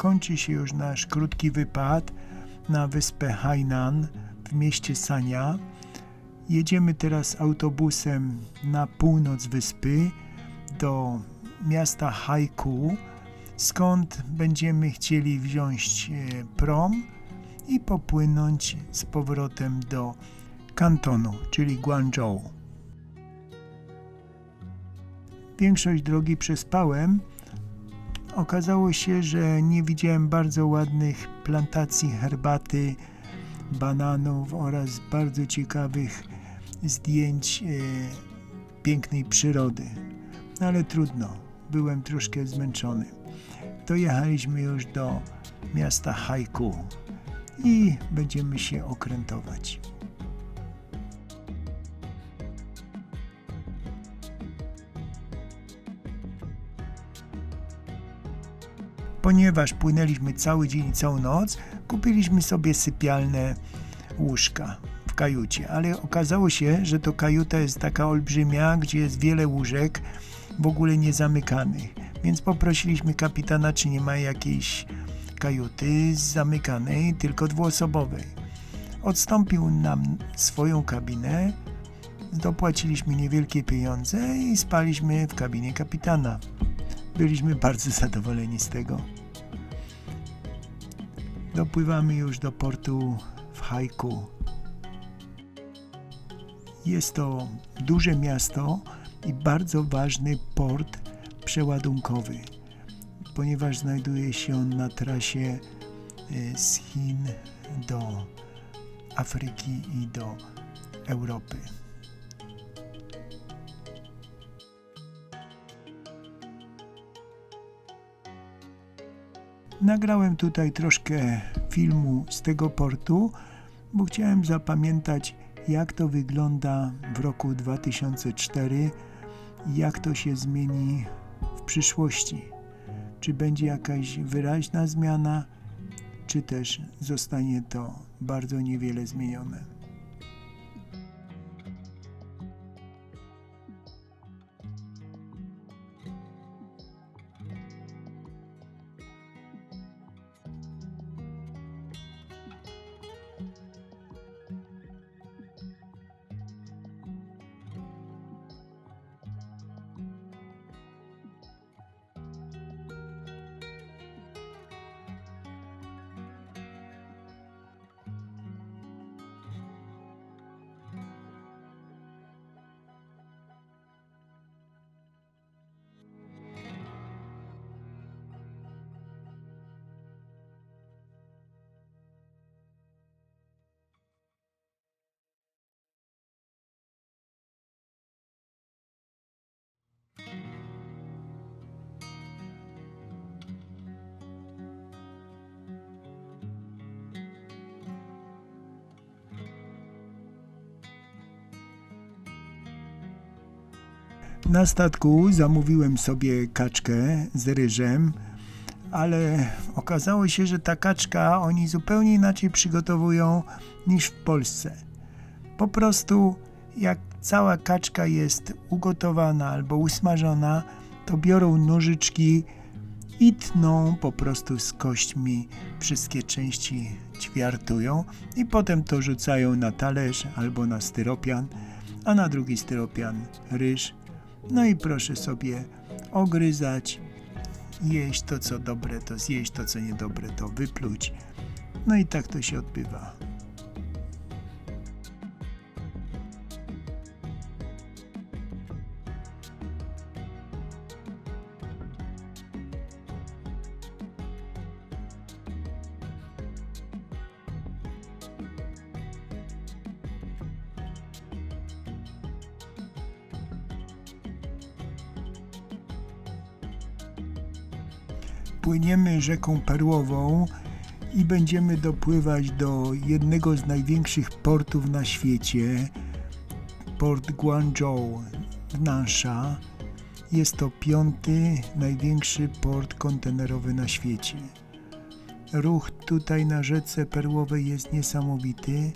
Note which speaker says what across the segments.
Speaker 1: kończy się już nasz krótki wypad na wyspę Hainan w mieście Sanya. Jedziemy teraz autobusem na północ wyspy do miasta Haiku, skąd będziemy chcieli wziąć e, prom i popłynąć z powrotem do kantonu, czyli Guangzhou. Większość drogi przespałem. Okazało się, że nie widziałem bardzo ładnych plantacji herbaty, bananów oraz bardzo ciekawych zdjęć e, pięknej przyrody. No ale trudno, byłem troszkę zmęczony. Dojechaliśmy już do miasta Haiku i będziemy się okrętować. Ponieważ płynęliśmy cały dzień i całą noc, kupiliśmy sobie sypialne łóżka w kajucie, ale okazało się, że to kajuta jest taka olbrzymia, gdzie jest wiele łóżek, w ogóle nie zamykanych. Więc poprosiliśmy kapitana, czy nie ma jakiejś kajuty zamykanej, tylko dwuosobowej. Odstąpił nam swoją kabinę, dopłaciliśmy niewielkie pieniądze i spaliśmy w kabinie kapitana. Byliśmy bardzo zadowoleni z tego. Dopływamy już do portu w Haiku. Jest to duże miasto i bardzo ważny port przeładunkowy, ponieważ znajduje się on na trasie e, z Chin do Afryki i do Europy. Nagrałem tutaj troszkę filmu z tego portu, bo chciałem zapamiętać, jak to wygląda w roku 2004 i jak to się zmieni w przyszłości. Czy będzie jakaś wyraźna zmiana, czy też zostanie to bardzo niewiele zmienione. Na statku zamówiłem sobie kaczkę z ryżem, ale okazało się, że ta kaczka oni zupełnie inaczej przygotowują niż w Polsce. Po prostu jak cała kaczka jest ugotowana albo usmażona, to biorą nożyczki i tną po prostu z kośćmi wszystkie części ćwiartują i potem to rzucają na talerz albo na styropian, a na drugi styropian ryż no i proszę sobie ogryzać, jeść to co dobre, to zjeść to co niedobre, to wypluć. No i tak to się odbywa. Płyniemy rzeką Perłową i będziemy dopływać do jednego z największych portów na świecie, port Guangzhou w Nansha. Jest to piąty największy port kontenerowy na świecie. Ruch tutaj na rzece Perłowej jest niesamowity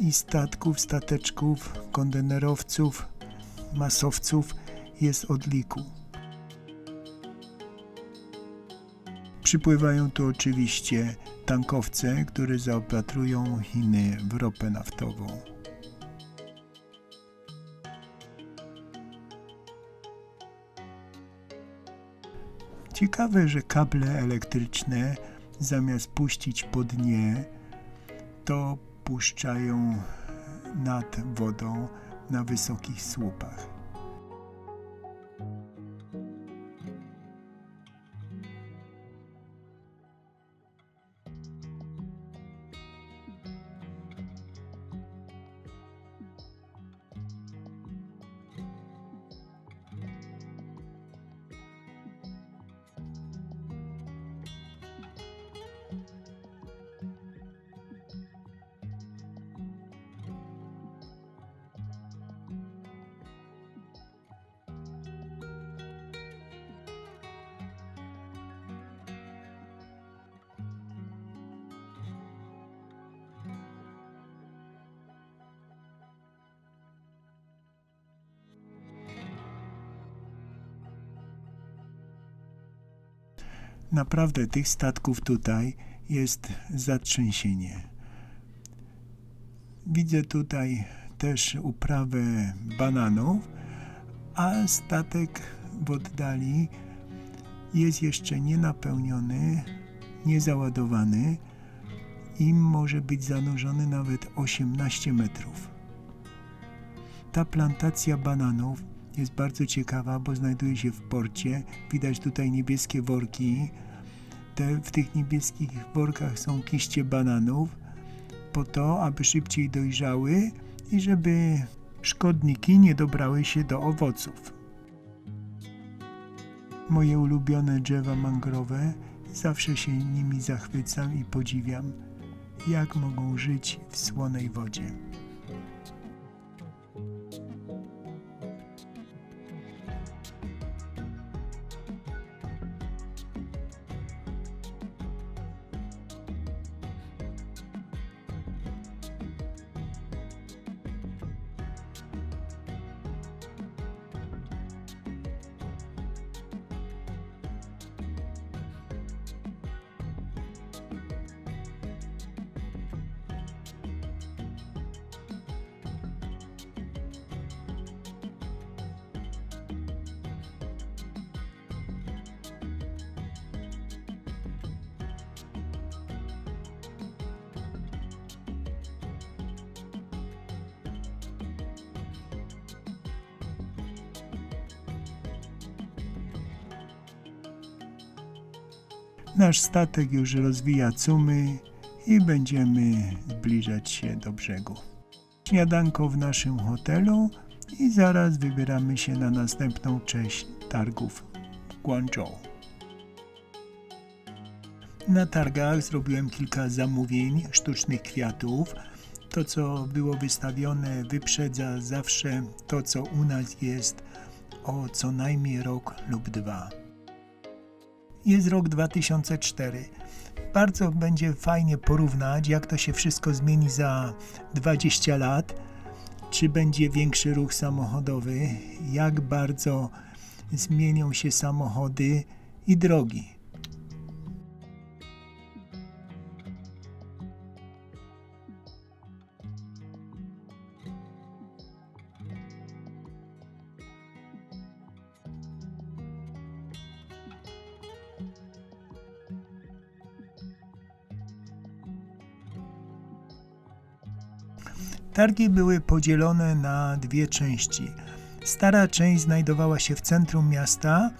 Speaker 1: i statków, stateczków, kontenerowców, masowców jest od Przypływają tu oczywiście tankowce, które zaopatrują Chiny w ropę naftową. Ciekawe, że kable elektryczne zamiast puścić po dnie, to puszczają nad wodą na wysokich słupach. Naprawdę tych statków tutaj jest zatrzęsienie. Widzę tutaj też uprawę bananów, a statek w oddali jest jeszcze nienapełniony, niezaładowany i może być zanurzony nawet 18 metrów. Ta plantacja bananów jest bardzo ciekawa, bo znajduje się w porcie. Widać tutaj niebieskie worki. Te, w tych niebieskich workach są kiście bananów, po to, aby szybciej dojrzały i żeby szkodniki nie dobrały się do owoców. Moje ulubione drzewa mangrowe, zawsze się nimi zachwycam i podziwiam, jak mogą żyć w słonej wodzie. Nasz statek już rozwija cumy i będziemy zbliżać się do brzegu. Śniadanko w naszym hotelu i zaraz wybieramy się na następną część targów w Guangzhou. Na targach zrobiłem kilka zamówień sztucznych kwiatów. To, co było wystawione, wyprzedza zawsze to, co u nas jest o co najmniej rok lub dwa jest rok 2004. Bardzo będzie fajnie porównać, jak to się wszystko zmieni za 20 lat. Czy będzie większy ruch samochodowy, jak bardzo zmienią się samochody i drogi. Targi były podzielone na dwie części. Stara część znajdowała się w centrum miasta,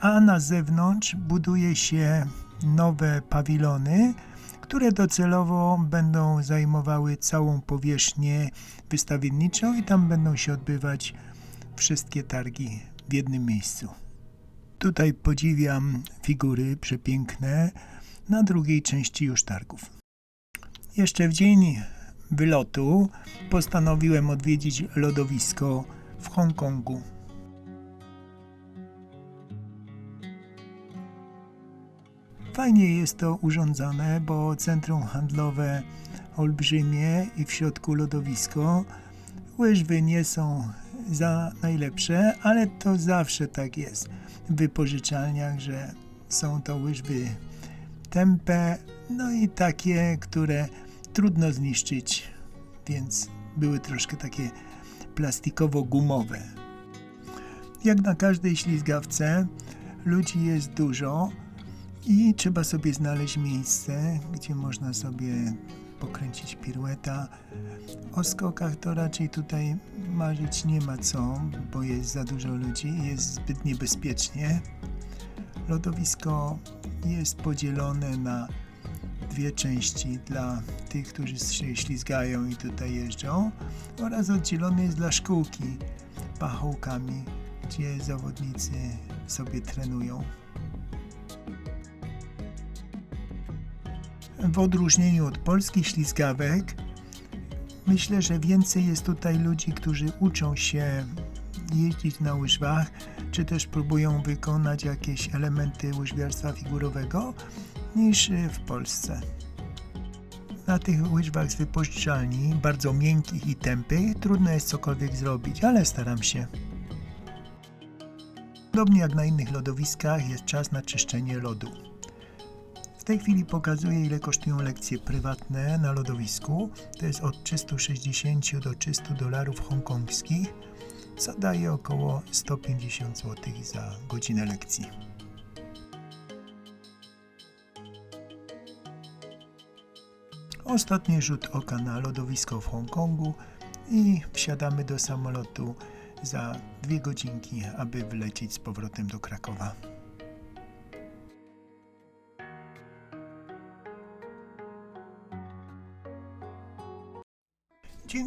Speaker 1: a na zewnątrz buduje się nowe pawilony, które docelowo będą zajmowały całą powierzchnię wystawienniczą i tam będą się odbywać wszystkie targi w jednym miejscu. Tutaj podziwiam figury przepiękne na drugiej części już targów. Jeszcze w dzień wylotu postanowiłem odwiedzić lodowisko w Hongkongu. Fajnie jest to urządzone, bo centrum handlowe olbrzymie i w środku lodowisko. Łyżwy nie są za najlepsze, ale to zawsze tak jest w wypożyczalniach, że są to łyżwy tępe, no i takie, które trudno zniszczyć, więc były troszkę takie plastikowo-gumowe. Jak na każdej ślizgawce, ludzi jest dużo i trzeba sobie znaleźć miejsce, gdzie można sobie pokręcić pirueta. O skokach to raczej tutaj marzyć nie ma co, bo jest za dużo ludzi i jest zbyt niebezpiecznie. Lodowisko jest podzielone na dwie części dla tych, którzy się ślizgają i tutaj jeżdżą oraz oddzielony jest dla szkółki pachołkami, gdzie zawodnicy sobie trenują. W odróżnieniu od polskich ślizgawek, myślę, że więcej jest tutaj ludzi, którzy uczą się jeździć na łyżwach, czy też próbują wykonać jakieś elementy łyżwiarstwa figurowego, niż w Polsce. Na tych łyżwach z wypożyczalni, bardzo miękkich i tępych, trudno jest cokolwiek zrobić, ale staram się. Podobnie jak na innych lodowiskach, jest czas na czyszczenie lodu. W tej chwili pokazuję, ile kosztują lekcje prywatne na lodowisku. To jest od 360 do 300 dolarów hongkongskich, co daje około 150 zł za godzinę lekcji. Ostatni rzut oka na lodowisko w Hongkongu i wsiadamy do samolotu za dwie godzinki, aby wlecieć z powrotem do Krakowa.